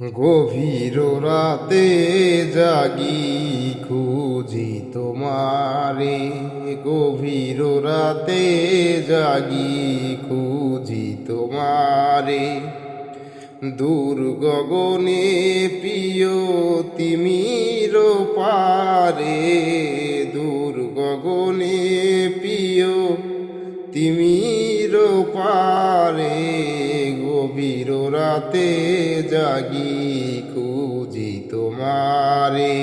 গভীর রাতে জাগি খুঁজি তোমারে। গভীর রাতে জাগি খুঁজি তোমারে। দূর গগনে প্রিয় তিমির পারে। দূর গগনে প্রিয় তিমির গভীর রাতে জাগি খুঁজি তোমারে।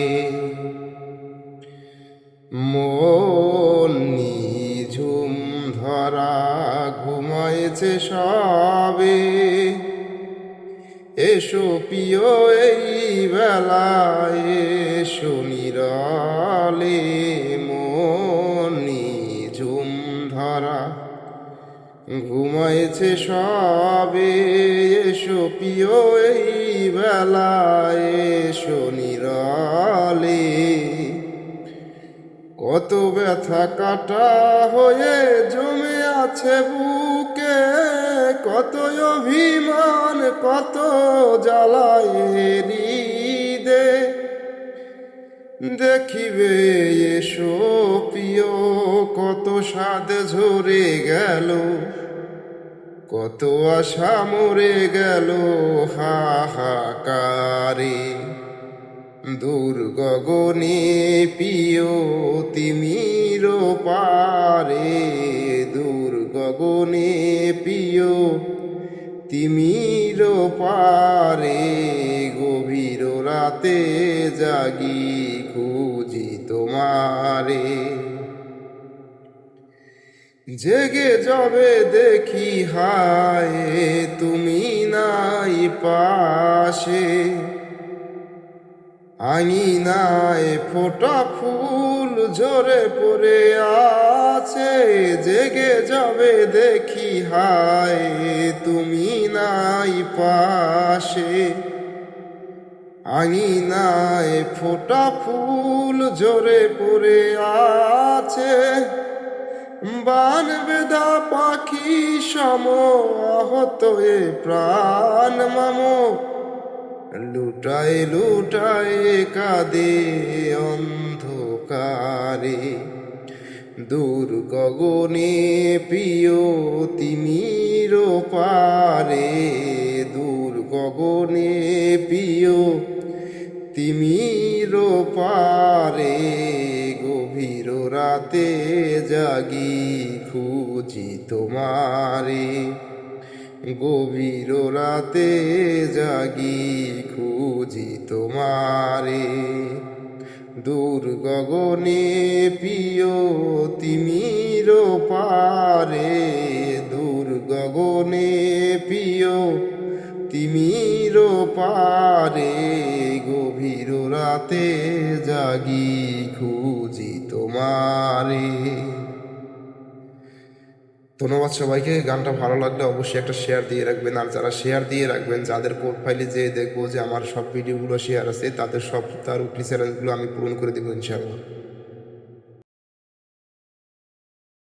মন ঝুম ধরা ঘুমাইছে সবে। এসো প্রিয় এই বেলায় ঘুমাইছে সবে, এসো প্রিয় এই বেলায়, এসো নিরলে। কত ব্যথা কাটা হয়ে জমে আছে বুকে কত অভিমান, কত জ্বালায় দেখিবে এসো প্রিয়, কত স্বাদ ঝরে গেল, কত আশা মরে গেল, হাহাকারে। দূর গগনে প্রিয়, তিমির পারে। দূর গগনে প্রিয়, তিমির পারে, গভীর রাতে জাগি খুঁজি তোমারে। জেগে যাবে দেখি, হায়, তুমি নাই পাশে। আঙিনায় ফোটা ফুল ঝরে পড়ে আছে। জেগে যাবে দেখি, হায়, তুমি নাই পাশে। আঙিনায় ফোটা ফুল ঝরে পড়ে আছে। বান বেদা পাখি সম আহত এ প্রাণ মামো। লুটায় লুটায় কাদে অন্ধকারে। দূর গগনে প্রিয় তিমির পারে। দূর গগনে প্রিয় তিমির পারে গভীর রাতে জাগি খুঁজি তোমারে। গভীর রাতে জাগি খুঁজি তোমারে। দূর গগনে প্রিয় তিমির পারে, দূর গগনে প্রিয় তিমির পারে। গভীর রাতে জাগি খুঁজি তোমারে। ধন্যবাদ সবাইকে, গানটা ভালো লাগলে অবশ্যই একটা শেয়ার দিয়ে রাখবেন। আর যারা শেয়ার দিয়ে রাখবেন, যাদের প্রোফাইলে যে দেখব যে আমার সব ভিডিওগুলো শেয়ার আছে, তাদের সব তার উপরি চ্যালেঞ্জগুলো আমি পূরণ করে দেবো, ইনশাআল্লাহ।